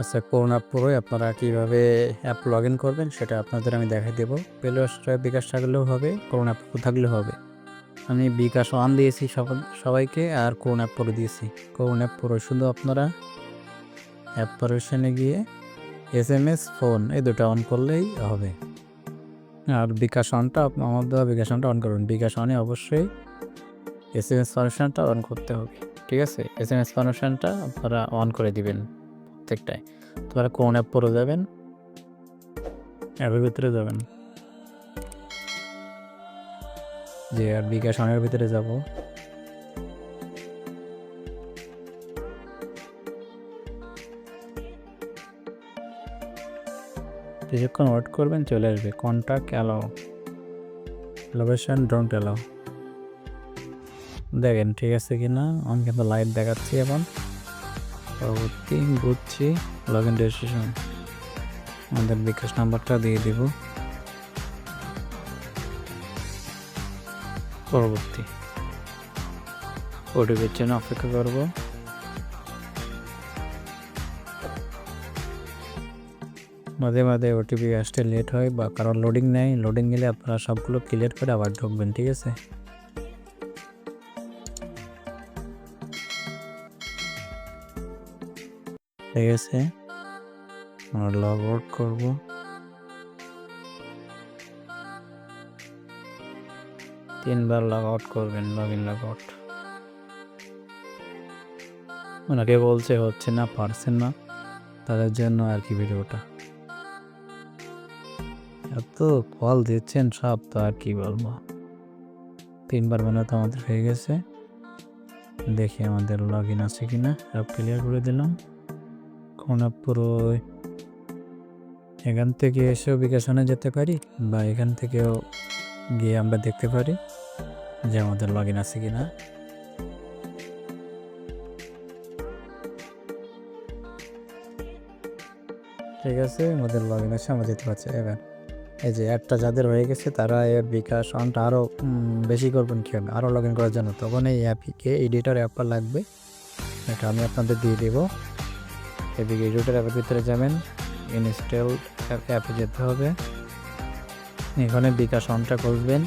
আচ্ছা করোনা পুরোই আপনারা কীভাবে অ্যাপ লগ ইন করবেন সেটা আপনাদের আমি দেখাই দেবো। প্লে বিকাশ থাকলেও হবে, করোনা অ্যাপ থাকলেও হবে। আমি বিকাশ অন দিয়েছি সবাইকে আর করোনা অ্যাপ পুরো দিয়েছি। করোনা অ্যাপ পুরো শুধু আপনারা অ্যাপ পারমিশনে গিয়ে এস এম এস ফোন এই দুটো অন করলেই হবে। আর বিকাশ অনটা আমার দেওয়া বিকাশ অনটা অন করুন। বিকাশ অনে অবশ্যই এস এম এস পারমিশনটা অন করতে হবে। ঠিক আছে? এস এম এস পারমিশনটা আপনারা অন করে দিবেন। প্রত্যেকটাই তোমরা কোন অ্যাপ পরে যাবেন? অ্যাপের ভিতরে যাবেন। যে আর বিকাশ অনের ভিতরে যাব। কিছুক্ষণ ওয়েট করবেন চলে আসবে। Contact allow location don't allow দেখেন ঠিক আছে কি না আমি কিন্তু লাইভ দেখাচ্ছি এখন। পরবর্তী বুঝছি লগ ইন রেজিস্ট্রেশন আমাদের বিকাশ নাম্বারটা দিয়ে দিব। পরবর্তী। ওটিপির জন্য অপেক্ষা করব। মাঝে মাঝে ওটিপি আসতে লেট হয় বা কারণ লোডিং নেয় লোডিং গেলে আপনারা সবগুলো ক্লিয়ার করে আবার ঢুকবেন, ঠিক আছে? ঠিক আছে আমরা লগ আউট করব। তিনবার লগ আউট করবেন লগ ইন লগ আউট ওনাকে বলছে হচ্ছে না, পারছেন না। তাদের জন্য আর কি ভিডিওটা? এত ফল দিচ্ছেন সব, তো আর কি বলব? তিনবার মনে তো আমাদের হয়ে গেছে। দেখি আমাদের লগ ইন আছে কিনা, সব ক্লিয়ার করে দিলাম। কোন পুরো এখান থেকে এসেও বিকাশনে যেতে পারি বা এখান থেকেও গিয়ে আমরা দেখতে পারি যে আমাদের লগ ইন আছে কিনা। ঠিক আছে, আমাদের লগ ইন আছে, আমরা যেতে পারছি এবার। এই যে অ্যাপটা যাদের হয়ে গেছে, তারা এর বিকাশ অনটা আরও বেশি করবেন কী হবে? আরও লগ ইন করার জন্য তখন এই অ্যাপকে এডিটর অ্যাপটা লাগবে। এটা আমি আপনাদের দিয়ে দেবো। এদিকে এডিটর অ্যাপের ভিতরে যাবেন। ইনস্টল অ্যাপে যেতে হবে। এখানে বিকাশ অনটা করবেন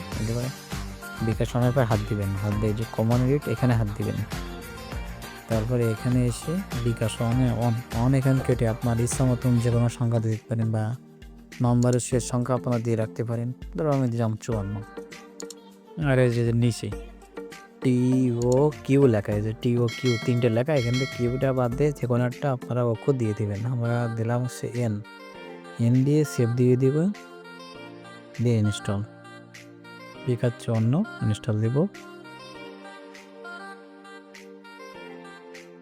বিকাশ অনের পর হাত দিবেন। হাত দিয়ে যে কমন রেট এখানে হাত দিবেন। তারপরে এখানে এসে বিকাশ অনে অন অন এখান কেটে আপনার ইচ্ছা মতন যে কোনো সংখ্যা দিতে পারেন বা নম্বরের শেষ সংখ্যা আপনারা দিয়ে রাখতে পারেন। ধরো আমি দিলাম চুয়ান্ন। আর এই যে নিচে টি ও কিউ লেখা যে টি ও কিউ তিনটে লেখা, এখান থেকে কিউটা বাদ দিয়ে যে কোনো একটা আপনারা অক্ষর দিয়ে দিবেন। আমরা দিলাম হচ্ছে এন এন দিয়ে সেভ দিয়ে দিব, দিয়ে ইনস্টল বিকাশ চুয়ান্ন ইনস্টল দিব।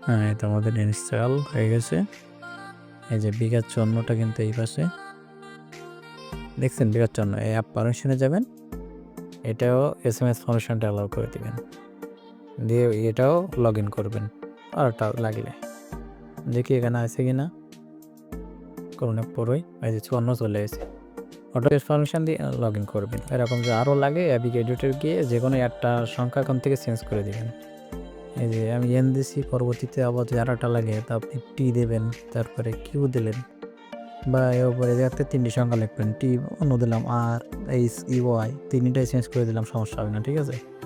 হ্যাঁ এটা আমাদের ইনস্টল হয়ে গেছে। এই যে বিকাশ চুয়ান্নটা কিন্তু এই পাশে। দেখছেন বিকাশ চুয়ান্ন এই অ্যাপ পারমিশনে যাবেন, এটাও এস এম এস ফাংশনটা অ্যালাউ করে দিবেন। দিয়ে এটাও লগ ইন করবেন। আরটা লাগলে। দেখি এখানে আছে কি না করোনা পরই। এই যে চুয়ান্ন চলে এসেছে। অটো পারমিশন দিয়ে লগ ইন করবেন। এরকম যে আরও লাগে অ্যাপিক এডিটর গিয়ে যে কোনো একটা সংখ্যা এখান থেকে চেঞ্জ করে দেবেন। এই যে আমি এন দিছি, পরবর্তীতে আবার যদি আরেকটা লাগে, তা আপনি টি দেবেন, তারপরে কিউ দিলেন। বা এর উপরে যাতে তিনটি সংখ্যা লিখবেন টি অন্য দিলাম আর এইচ ইউ ওয়াই তিনটাই চেঞ্জ করে দিলাম, সমস্যা হবে না, ঠিক আছে?